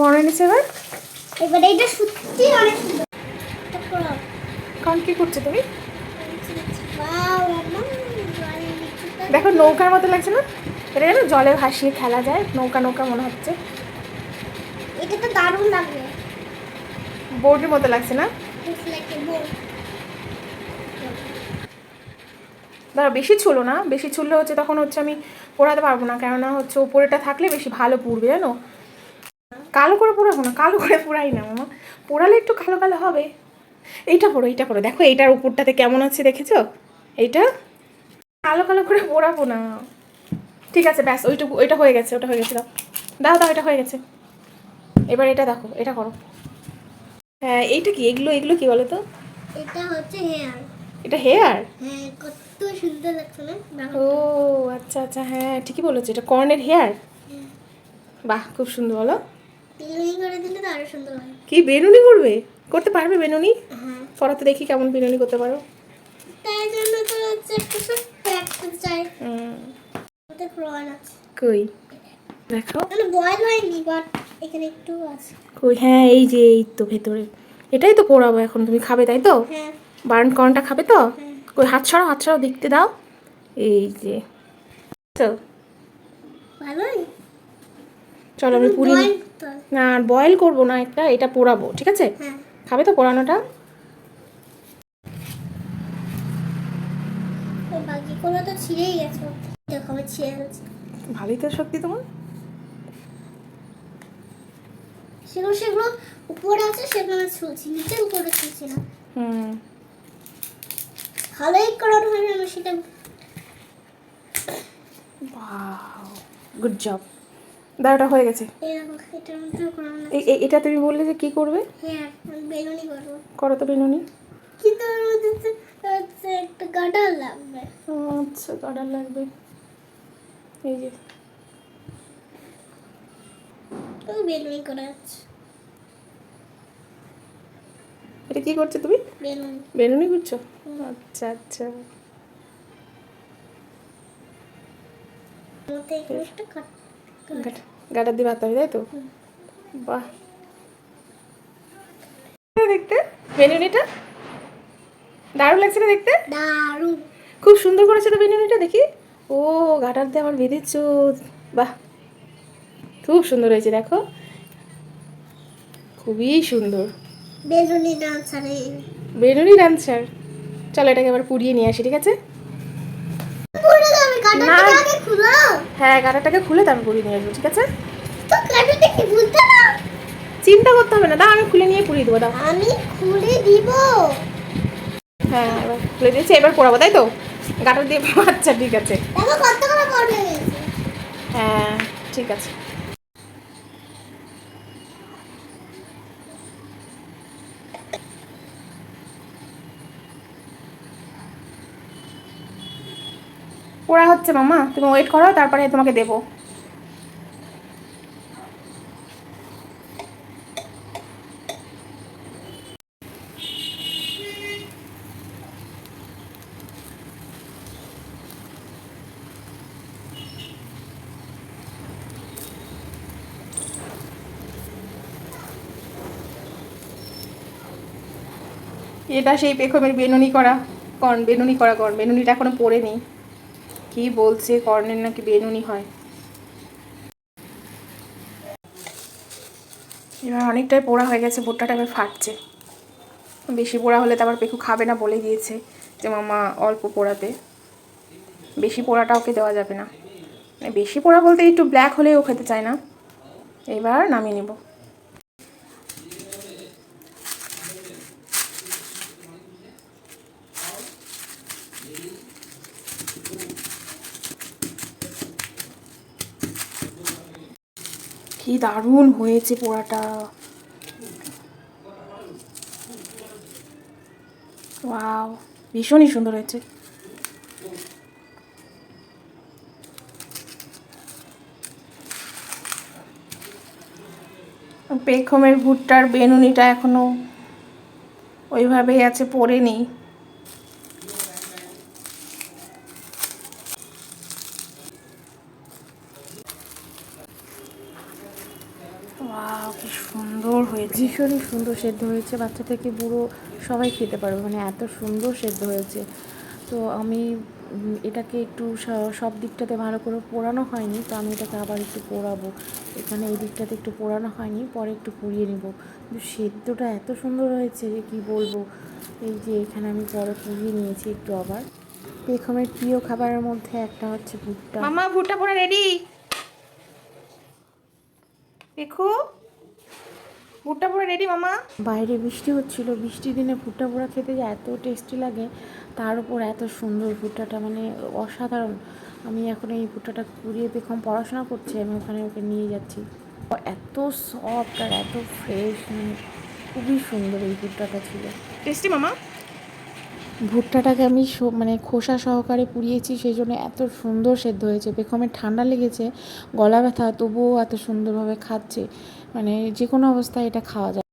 বড় এনেছে এবার? এবার এইটা সত্যি অনেক সুন্দর। এটা কারণ কি করছ তুমি? দেখো নৌকার মতো লাগছে না? এটা যেন জলে ভাসিয়ে খেলা যায় নৌকা নৌকা মনে হচ্ছে। এটা তো দারুণ লাগবে বোর্ডের মতো লাগছে না. দাঁড়া বেশি ছিল না? বেশি ছুললে হচ্ছে তখন হচ্ছে আমি পোড়াতে পারব না। কেননা হচ্ছে ওপরেটা থাকলে বেশি ভালো পুড়বে জানো? কালো করে পোড়াবো না কালো করে পোড়াই না মামা। পোড়ালে একটু কালো কালো হবে। এইটা পড়ো এইটা পড়ো। দেখো এইটার উপরটাতে কেমন আছে দেখেছ? এইটা কালো কালো করে পোড়াবো না। ঠিক আছে ব্যাস ওইটুকু ওইটা হয়ে গেছে ওটা হয়ে গেছে দাও। দাও দাও এটা হয়ে গেছে। এবার এটা দেখো এটা করো। হ্যাঁ এইটা কি? এগুলো এগুলো কি বলো তো এটা হচ্ছে হেয়ার এটা হেয়ার হ্যাঁ কত সুন্দর লাগছে না। ও আচ্ছা আচ্ছা হ্যাঁ ঠিকই বলেছ এটা কর্নের হেয়ার বাহ খুব সুন্দর বলো। তিলুনি করে দিলে তো আরও সুন্দর হয়। কি বেনুনি করবে? করতে পারবে বেনুনি হ্যাঁ। পড়াতে দেখি কেমন বেনুনি করতে পারো। তাই জন্য তো হচ্ছে একটা একটা চাই। আছে। কই? দেখো। মানে বয়েল হয়নি বাট এখানে একটু আছে। কই? হ্যাঁ এই যে এই তো ভেতরে। এটাই তো পড়াবো এখন তুমি খাবে তাই তো? হ্যাঁ। বার্ন কর্নটা খাবে তো? হ্যাঁ। কই হাত ছাড়াও হাত ছাড়াও দেখতে দাও। এই যে। তো। ভালোই? চলো আমি পুরি না বয়েল করব না একটা এটা পোড়াবো ঠিক আছে? হ্যাঁ। খাবে তো পোড়ানোটা? বাকিগুলো তো ছিঁড়েই গেছে। দেখো আমি ছিঁড়ে গেছে ভালোই তো সত্যি তোমার। সেগুলো সেগুলো উপরে আছে সেগুলো আমি ছুলছি নিচে উপরে ছুলছি না। হুম। ভালোই করানো হবে আমি সেটা। গুড জব দাঁড়াটা হয়ে গেছে। এটা তুমি বললে যে কি করবে? হ্যাঁ বেলুনি করো তো বেনুনি কিন্তু একটা গাডার লাগবে। আচ্ছা লাগবে। এই যে। তো বেলুনি করা এটা কি করছ তুমি? বেলুনি করছ? আচ্ছা আচ্ছা। একটা কাট গাটা- গাটা দিয়ে ভাত হবে তাই তো? বাহ। দেখতে? বেনুনিটা? দারুণ লাগছে না দেখতে? দারুণ। খুব সুন্দর করেছে তো বেনুনিটা দেখি। ও গাটার দিয়ে আমার বেঁধেছ বাহ। খুব সুন্দর হয়েছে দেখো। খুবই সুন্দর। বেলুনি ডান্সারে বেনুনি ডান্সার। চলো এটাকে আবার পুড়িয়ে নিয়ে আসি ঠিক আছে পড়ে যাবে গাডারটা না। আগে খুলো হ্যাঁ গাটাটাকে খুলে তারপর পুরি নিয়ে আসব ঠিক আছে? তো গাডারটা কি খুলতে না? চিন্তা করতে হবে না দাও আমি খুলে নিয়ে পুরি দেবো দাও। আমি খুলে দিব। হ্যাঁ এবার খুলে দিয়েছি এবার পড়াবো তাই তো? গাটা দিয়ে আচ্ছা ঠিক আছে। দেখো কত করে পড়ে হ্যাঁ ঠিক আছে। পোড়া হচ্ছে মামা, তুমি ওয়েট করো, তারপরে তোমাকে দেবো। এটা সেই পেখমের বেনুনি করা কর্ন বেনুনি করা কর্ন বেনুনিটা এখনও পড়েনি কি বলছে কর্ণের নাকি বেনুনি হয়? এবার অনেকটাই পোড়া হয়ে গেছে ভুট্টাটা এবার ফাটছে। বেশি পোড়া হলে তো আবার পেকু খাবে না বলে দিয়েছে যে, মামা, অল্প পোড়াতে। বেশি পোড়াটা ওকে দেওয়া যাবে না। মানে বেশি পোড়া বলতে একটু ব্ল্যাক হলেও খেতে চায় না। এবার নামিয়ে নেব। কি দারুণ হয়েছে পোড়াটা। ওয়াও, ভীষণই সুন্দর হয়েছে। পেখমের ভুট্টার বেনুনিটা এখনও ওইভাবেই আছে পড়ে নেই কি সুন্দর হয়েছে। ভীষণই সুন্দর সেদ্ধ হয়েছে বাচ্চা থেকে বুড়ো সবাই খেতে পারবে মানে এত সুন্দর সেদ্ধ হয়েছে। তো আমি এটাকে একটু সব দিকটাতে ভালো করে পোড়ানো হয়নি তো আমি এটাকে আবার একটু পোড়াবো। এখানে এই দিকটাতে একটু পোড়ানো হয়নি পরে একটু পুড়িয়ে নিব। কিন্তু সেদ্ধটা এত সুন্দর হয়েছে যে কী বলব এই যে এখানে আমি পরে পুড়িয়ে নিয়েছি একটু আবার। পেখমের প্রিয় খাবারের মধ্যে একটা হচ্ছে ভুট্টা। মামা ভুট্টা পোড়া রেডি দেখো ভুট্টা পোড়া রেডি মামা? বাইরে বৃষ্টি হচ্ছিল বৃষ্টির দিনে ভুট্টা পোড়া খেতে যে এত টেস্টি লাগে তার উপর এত সুন্দর ভুট্টাটা মানে অসাধারণ। আমি এখন এই ভুট্টাটা কুড়িয়ে দেখুন পড়াশোনা করছে আমি ওখানে ওকে নিয়ে যাচ্ছি। এত সফট আর এত ফ্রেশ মানে খুবই সুন্দর এই ভুট্টাটা ছিল। টেস্টি মামা? ভুট্টাটাকে আমি মানে খোসা সহকারে পুড়িয়েছি, সেই জন্য এত সুন্দর সেদ্ধ হয়েছে। বেকমের ঠান্ডা লেগেছে, গলা ব্যথা, তবুও এত সুন্দরভাবে খাচ্ছে। মানে যে কোনো অবস্থায় এটা খাওয়া যায়।